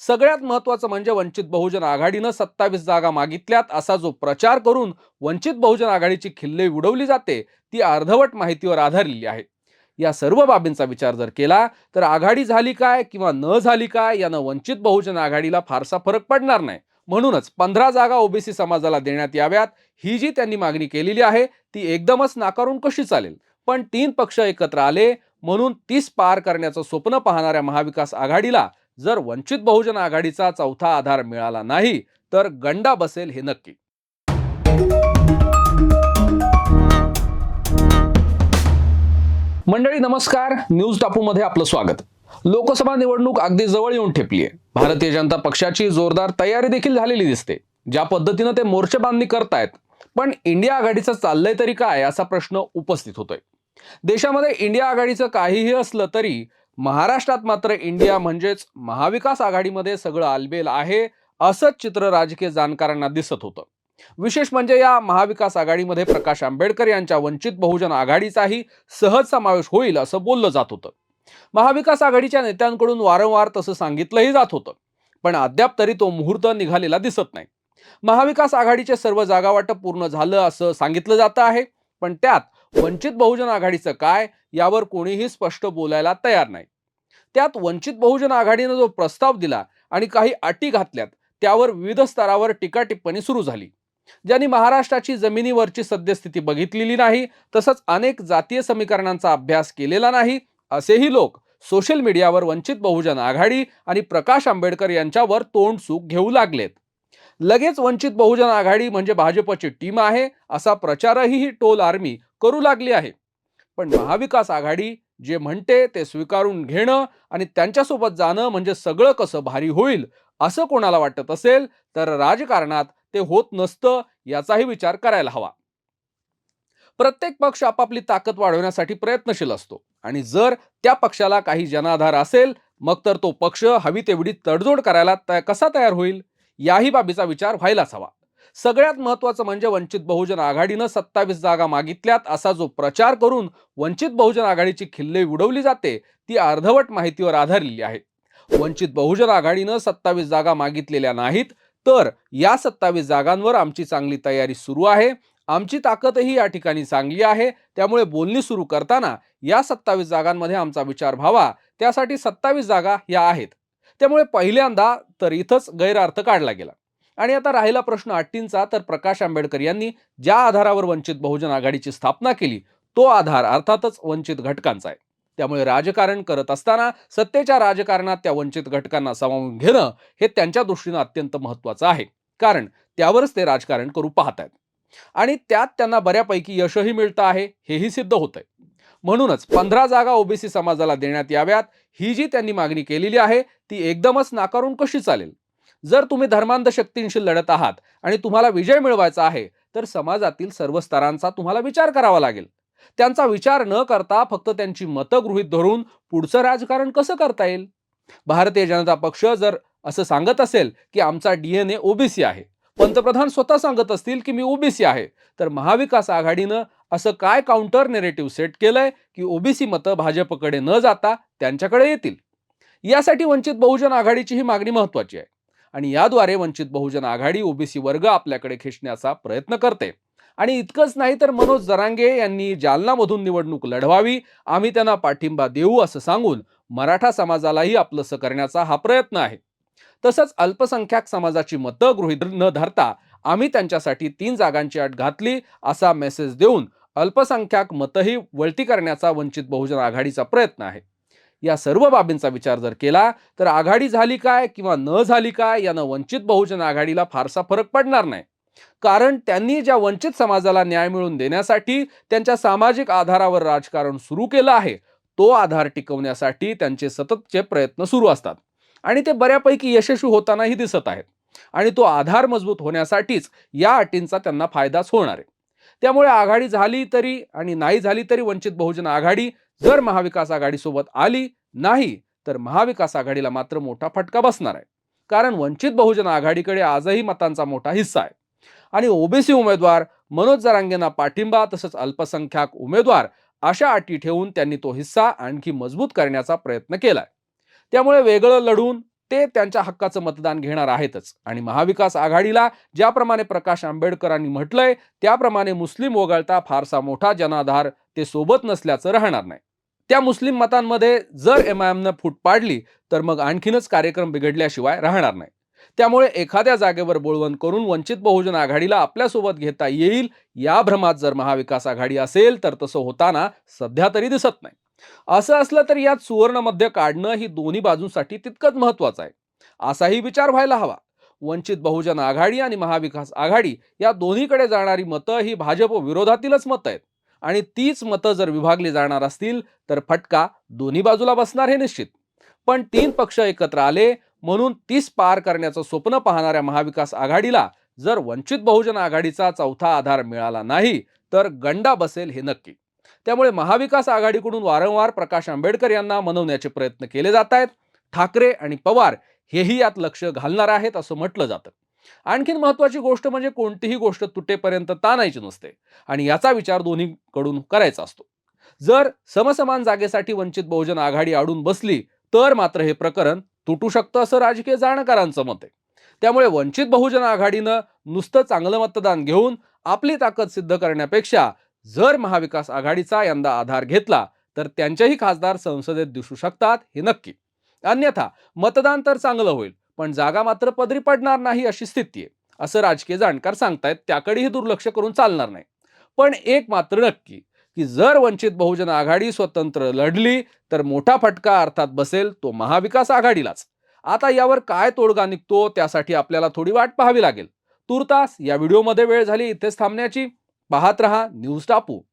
सगळ्यात महत्वाचं म्हणजे वंचित बहुजन आघाडीनं सत्तावीस जागा मागितल्यात असा जो प्रचार करून वंचित बहुजन आघाडीची खिल्ले उडवली जाते ती अर्धवट माहितीवर आधारलेली आहे. या सर्व बाबींचा विचार जर केला तर आघाडी झाली काय किंवा न झाली काय यानं वंचित बहुजन आघाडीला फारसा फरक पडणार नाही. म्हणूनच पंधरा जागा ओबीसी समाजाला देण्यात याव्यात ही जी त्यांनी मागणी केलेली आहे ती एकदमच नाकारून कशी चालेल? पण तीन पक्ष एकत्र आले म्हणून तीस पार करण्याचं स्वप्न पाहणाऱ्या महाविकास आघाडीला जर वंचित बहुजन आघाडीचा चौथा आधार मिळाला नाही तर गंडा बसेल हे नक्की. मंडळी नमस्कार. न्यूज टापू मध्ये आपलं स्वागत. लोकसभा निवडणूक अगदी जवळ येऊन ठेपली आहे भारतीय जनता पक्षाची जोरदार तयारी देखील झालेली दिसते. ज्या पद्धतीनं ते मोर्चे बांधणी करतायत. पण इंडिया आघाडीचं चाललंय तरी काय असा प्रश्न उपस्थित होतोय. देशामध्ये इंडिया आघाडीचं काहीही असलं तरी महाराष्ट्रात मात्र इंडिया म्हणजेच महाविकास आघाडीमध्ये सगळं आलबेल आहे असंच चित्र राजकीय जाणकारांना दिसत होतं. विशेष म्हणजे या महाविकास आघाडीमध्ये प्रकाश आंबेडकर यांच्या वंचित बहुजन आघाडीचाही सहज समावेश होईल असं बोललं जात होतं. महाविकास आघाडीच्या नेत्यांकडून वारंवार तसं सांगितलंही जात होतं पण अद्याप तरी तो मुहूर्त निघालेला दिसत नाही. महाविकास आघाडीचे सर्व जागा वाटप पूर्ण झालं असं सांगितलं जातं आहे पण त्यात वंचित बहुजन आघाडीचं काय यावर कोणीही स्पष्ट बोलायला तयार नाही. त्यात वंचित बहुजन आघाडीनं जो प्रस्ताव दिला आणि काही अटी घातल्यात त्यावर विविध स्तरावर टीका टिप्पणी सुरू झाली. ज्यांनी महाराष्ट्राची जमिनीवरची सद्यस्थिती बघितलेली नाही तसंच अनेक जातीय समीकरणांचा अभ्यास केलेला नाही असेही लोक सोशल मीडियावर वंचित बहुजन आघाडी आणि प्रकाश आंबेडकर यांच्यावर तोंड चूक घेऊ लागलेत. लगेच वंचित बहुजन आघाडी म्हणजे भाजपची टीम आहे असा प्रचारही ही टोल आर्मी करू लागली आहे. पण महाविकास आघाडी जे म्हणते ते स्वीकारून घेणं आणि त्यांच्यासोबत जाणं म्हणजे सगळं कसं भारी होईल असं कोणाला वाटत असेल तर राजकारणात ते होत नसतं याचाही विचार करायला हवा. प्रत्येक पक्ष आपापली ताकद वाढवण्यासाठी प्रयत्नशील असतो आणि जर त्या पक्षाला काही जनाधार असेल मग तर तो पक्ष हवी तेवढी तडजोड करायला तया- कसा तयार होईल? याही बाबीचा विचार व्हायलाच हवा. सगळ्यात महत्वाचं म्हणजे वंचित बहुजन आघाडीनं सत्तावीस जागा मागितल्यात असा जो प्रचार करून वंचित बहुजन आघाडीची खिल्ले उडवली जाते ती अर्धवट माहितीवर आधारलेली आहे. वंचित बहुजन आघाडीनं सत्तावीस जागा मागितलेल्या नाहीत तर या सत्तावीस जागांवर आमची चांगली तयारी सुरू आहे. आमची ताकदही या ठिकाणी चांगली आहे. त्यामुळे बोलणी सुरू करताना या सत्तावीस जागांमध्ये आमचा विचार व्हावा. त्यासाठी सत्तावीस जागा या आहेत. त्यामुळे पहिल्यांदा तर इथंच गैरअर्थ काढला गेला. आणि आता राहिला प्रश्न अट्टींचा तर प्रकाश आंबेडकर यांनी ज्या आधारावर वंचित बहुजन आघाडीची स्थापना केली तो आधार अर्थातच वंचित घटकांचा आहे. त्यामुळे राजकारण करत असताना सत्तेच्या राजकारणात त्या वंचित घटकांना सामावून घेणं हे त्यांच्या दृष्टीनं अत्यंत महत्वाचं आहे. कारण त्यावरच ते राजकारण करू पाहत आहेत आणि त्यात त्यांना बऱ्यापैकी यशही मिळतं आहे हेही सिद्ध होत आहे म्हणूनच पंधरा जागा ओबीसी समाजाला देण्यात याव्यात ही जी त्यांनी मागणी केलेली आहे ती एकदमच नाकारून कशी चालेल? जर तुम्ही धर्मांध शक्तींशी लढत आहात आणि तुम्हाला विजय मिळवायचा आहे तर समाजातील सर्व स्तरांचा तुम्हाला विचार करावा लागेल. त्यांचा विचार न करता फक्त त्यांची मतं गृहीत धरून पुढचं राजकारण कसं करता येईल? भारतीय जनता पक्ष जर असं सांगत असेल की आमचा डीएनए ओबीसी आहे पंतप्रधान स्वतः सांगत असतील की मी ओबीसी आहे तर महाविकास आघाडीनं असं काय काउंटर नेरेटिव्ह सेट केलंय की ओबीसी मतं भाजपकडे न जाता त्यांच्याकडे येतील? यासाठी वंचित बहुजन आघाडीची ही मागणी महत्वाची आहे. आणि याद्वारे वंचित बहुजन आघाडी ओबीसी वर्ग आपल्याकडे खेचण्याचा प्रयत्न करते. आणि इतकंच नाही तर मनोज जरांगे यांनी जालनामधून निवडणूक लढवावी आम्ही त्यांना पाठिंबा देऊ असं सांगून मराठा समाजालाही आपलंसं करण्याचा हा प्रयत्न आहे. तसंच अल्पसंख्याक समाजाची मतं गृहित न धरता आम्ही त्यांच्यासाठी तीन जागांची अट घातली असा मेसेज देऊन अल्पसंख्याक मतही वळती करण्याचा वंचित बहुजन आघाडीचा प्रयत्न आहे. या सर्व बाबींचा विचार जर केला तर आघाडी झाली काय किंवा न झाली काय यानं वंचित बहुजन आघाडीला फारसा फरक पडणार नाही. कारण त्यांनी ज्या वंचित समाजाला न्याय मिळवून देण्यासाठी त्यांच्या सामाजिक आधारावर राजकारण सुरू केलं आहे तो आधार टिकवण्यासाठी त्यांचे सततचे प्रयत्न सुरू असतात. आणि ते बऱ्यापैकी यशस्वी होतानाही दिसत आहेत. आणि तो आधार मजबूत होण्यासाठीच या अटींचा त्यांना फायदाच होणार आहे. त्यामुळे आघाडी झाली तरी आणि नाही झाली तरी वंचित बहुजन आघाडी जर महाविकास आघाडीसोबत आली नाही तर महाविकास आघाडीला मात्र मोठा फटका बसणार आहे. कारण वंचित बहुजन आघाडीकडे आजही मतांचा मोठा हिस्सा आहे. आणि ओबीसी उमेदवार मनोज जरांगेंना पाठिंबा तसंच अल्पसंख्याक उमेदवार अशा अटी ठेवून त्यांनी तो हिस्सा आणखी मजबूत करण्याचा प्रयत्न केलाय. त्यामुळे वेगळं लढून ते त्यांच्या हक्काचं मतदान घेणार आहेतच. आणि महाविकास आघाडीला ज्याप्रमाणे प्रकाश आंबेडकरांनी म्हटलंय त्याप्रमाणे मुस्लिम वगळता फारसा मोठा जनाधार ते सोबत नसल्याचं राहणार नाही. त्या मुस्लिम मतांमध्ये जर एम आय एमनं फूट पाडली तर मग आणखीनच कार्यक्रम बिघडल्याशिवाय राहणार नाही. त्यामुळे एखाद्या जागेवर बोळवण करून वंचित बहुजन आघाडीला आपल्यासोबत घेता येईल या भ्रमात जर महाविकास आघाडी असेल तर तसं होताना सध्या तरी दिसत नाही. असं असलं तर यात सुवर्णमध्य काढणं ही दोन्ही बाजूंसाठी तितकंच महत्वाचं आहे. असाही विचार व्हायला हवा. वंचित बहुजन आघाडी आणि महाविकास आघाडी या दोन्हीकडे जाणारी मतं ही भाजप विरोधातीलच मतं आहेत. आणि तीच मतं जर विभागली जाणार असतील तर फटका दोन्ही बाजूला बसणार हे निश्चित. पण तीन पक्ष एकत्र आले म्हणून तीस पार करण्याचं स्वप्न पाहणाऱ्या महाविकास आघाडीला जर वंचित बहुजन आघाडीचा चौथा आधार मिळाला नाही तर गंडा बसेल हे नक्की. त्यामुळे महाविकास आघाडीकडून वारंवार प्रकाश आंबेडकर यांना मनवण्याचे प्रयत्न केले जात आहेत ठाकरे आणि पवार हेही यात लक्ष घालणार आहेत असं म्हटलं जातं. आणखीन महत्वाची गोष्ट म्हणजे कोणतीही गोष्ट तुटेपर्यंत ताणायची नसते आणि याचा विचार दोन्हीकडून करायचा असतो. जर समसमान जागेसाठी वंचित बहुजन आघाडी आडून बसली तर मात्र हे प्रकरण तुटू शकतं असं राजकीय जाणकारांचं मत आहे. त्यामुळे वंचित बहुजन आघाडीनं नुसतं चांगलं मतदान घेऊन आपली ताकद सिद्ध करण्यापेक्षा जर महाविकास आघाडीचा यंदा आधार घेतला तर त्यांचेही खासदार संसदेत दिसू शकतात हे नक्की. अन्यथा मतदान तर चांगलं होईल पण जागा मात्र पदरी पडणार नाही अशी स्थिती आहे असं राजकीय जाणकार सांगतायत त्याकडेही दुर्लक्ष करून चालणार नाही. पण एक मात्र नक्की की जर वंचित बहुजन आघाडी स्वतंत्र लढली तर मोठा फटका अर्थात बसेल तो महाविकास आघाडीलाच. आता यावर काय तोडगा निघतो त्यासाठी आपल्याला थोडी वाट पाहावी लागेल. तुर्तास या व्हिडिओमध्ये वेळ झाली इथेच थांबण्याची. पाहत रहा न्यूज टापू.